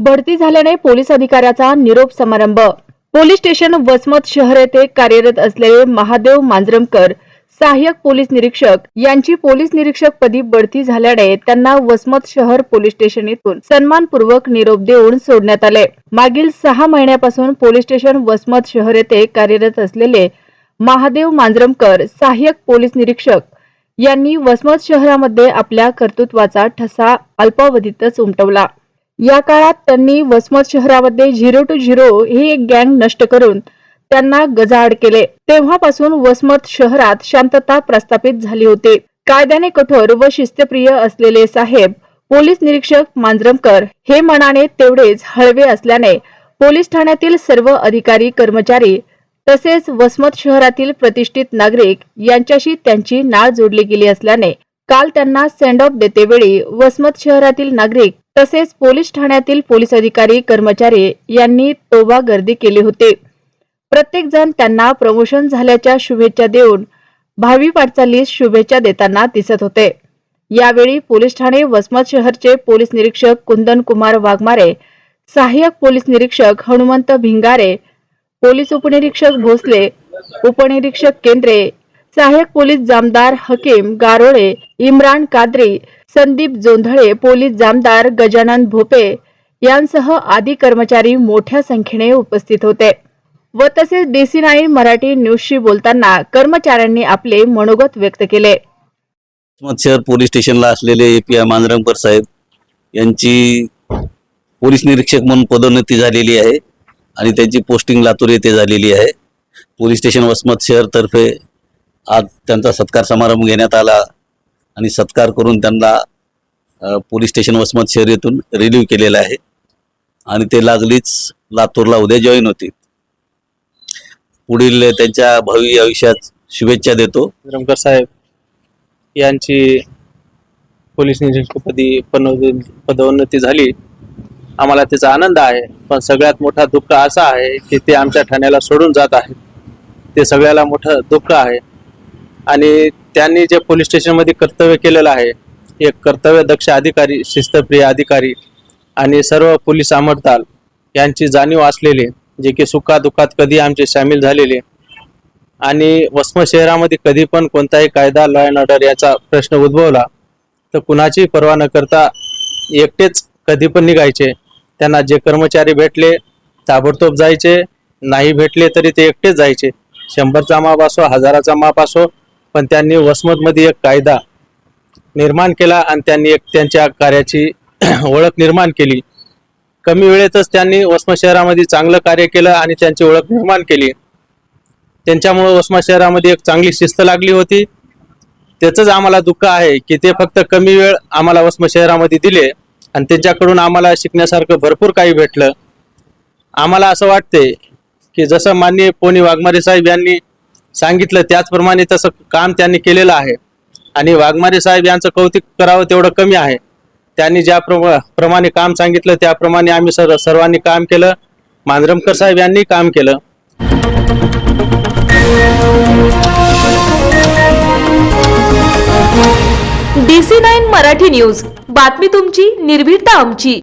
बढती झाल्याने पोलीस अधिकाऱ्याचा निरोप समारंभ. पोलीस स्टेशन वसमत शहर येथे कार्यरत असलेले महादेव मांजरमकर सहाय्यक पोलीस निरीक्षक यांची पोलीस निरीक्षक पदी बढती झाल्याने त्यांना वसमत शहर पोलीस स्टेशन येथून सन्मानपूर्वक निरोप देऊन सोडण्यात आले. मागील सहा महिन्यापासून पोलीस स्टेशन वसमत शहर येथे कार्यरत असलेले महादेव मांजरमकर सहाय्यक पोलीस निरीक्षक यांनी वसमत शहरामध्ये आपल्या कर्तृत्वाचा ठसा अल्पावधीतच उमटवला. या काळात त्यांनी वसमत शहरामध्ये झिरो टू झिरो ही एक गँग नष्ट करून त्यांना गजाआड केले. तेव्हापासून वसमत शहरात शांतता प्रस्थापित झाली होती. कायद्याने कठोर व शिस्तप्रिय असलेले साहेब पोलीस निरीक्षक मांजरमकर हे मनाने तेवढेच हळवे असल्याने पोलीस ठाण्यातील सर्व अधिकारी कर्मचारी तसेच वसमत शहरातील प्रतिष्ठित नागरिक यांच्याशी त्यांची नाळ जोडली गेली असल्याने काल त्यांना सेंड ऑफ देतेवेळी वसमत शहरातील नागरिक तसेच पोलीस ठाण्यातील पोलीस अधिकारी कर्मचारी यांनी तोबा गर्दी केली होती. प्रत्येक जण त्यांना प्रमोशन झाल्याच्या शुभेच्छा देऊन भावी वाटचालीस शुभेच्छा देताना दिसत होते. यावेळी पोलीस ठाणे वसमत शहरचे पोलीस निरीक्षक कुंदन कुमार वाघमारे सहाय्यक पोलीस निरीक्षक हनुमंत भिंगारे पोलीस उपनिरीक्षक भोसले उपनिरीक्षक केंद्रे सहाय्यक पोलीस जामदार हकीम गारोळे इम्रान कादरी संदीप जोंधळे पोलीस जामदार गजानन भोपे यांसह आदी कर्मचारी मोठ्या संख्येने उपस्थित होते. व तसेच डीसी नाईन मराठी न्यूजशी बोलताना कर्मचाऱ्यांनी आपले मनोगत व्यक्त केले. शहर पोलीस स्टेशनला असलेले एपीआय पी साहेब यांची पोलीस निरीक्षक म्हणून पदोन्नती झालेली आहे आणि त्यांची पोस्टिंग लातूर येथे झालेली आहे. पोलीस स्टेशन वसमत शहरतर्फे आज त्यांचा सत्कार समारंभ घेण्यात आला. आणि सत्कार करून त्यांना पोलीस स्टेशन वसमत शहर येथून रिलीव्ह केलेलं आहे. आणि ते लागलीच लातूरला उद्या जॉईन होतील. पुढील त्यांच्या भावी आयुष्यात शुभेच्छा देतो. विक्रमकर साहेब यांची पोलीस निरीक्षकपदी पदोन्नती झाली. आम्हाला त्याचा आनंद आहे पण सगळ्यात मोठा दुःख असा आहे की ते आमच्या ठाण्याला सोडून जात आहेत. ते सगळ्याला मोठं दुःख आहे. आणि त्यांनी जे पोलीस स्टेशनमध्ये कर्तव्य केलेलं आहे एक कर्तव्य दक्ष अधिकारी शिस्तप्रिय अधिकारी आणि सर्व पोलीस आमडताल यांची जाणीव असलेले जे की सुखादुखात कधी आमचे सामील झालेले आणि वस्म शहरामध्ये कधी पण कोणताही कायदा लॉ अँड ऑर्डर याचा प्रश्न उद्भवला तर कुणाची पर्वा न करता एकटेच कधी पण निघायचे. त्यांना जे कर्मचारी भेटले ताबडतोब जायचे. नाही भेटले तरी ते एकटेच जायचे. शंभरचा माप असो हजाराचा माप असो पण त्यांनी वसमतमध्ये एक कायदा निर्माण केला आणि त्यांनी एक त्यांच्या कार्याची ओळख निर्माण केली. कमी वेळेतच त्यांनी वसमत शहरामध्ये चांगलं कार्य केलं आणि त्यांची ओळख निर्माण केली. त्यांच्यामुळं वसमत शहरामध्ये एक चांगली शिस्त लागली होती. त्याचंच आम्हाला दुःख आहे की ते फक्त कमी वेळ आम्हाला वसमत शहरामध्ये दिले आणि त्यांच्याकडून आम्हाला शिकण्यासारखं भरपूर काही भेटलं. आम्हाला असं वाटते की जसं माननीय पोनी वाघमारे साहेब यांनी सांगितलं त्याचप्रमाणे तसं काम त्यांनी केलेलं आहे. आणि वाघमारे साहेब यांचं कौतुक करावं तेवढं कमी आहे. त्यांनी ज्या प्रमाणे काम सांगितलं त्याप्रमाणे आम्ही सर्व सर्वांनी काम केलं. मांजरमकर साहेब यांनी काम केलं. DC nine Marathi news. बातमी तुमची निर्भीडता आमची.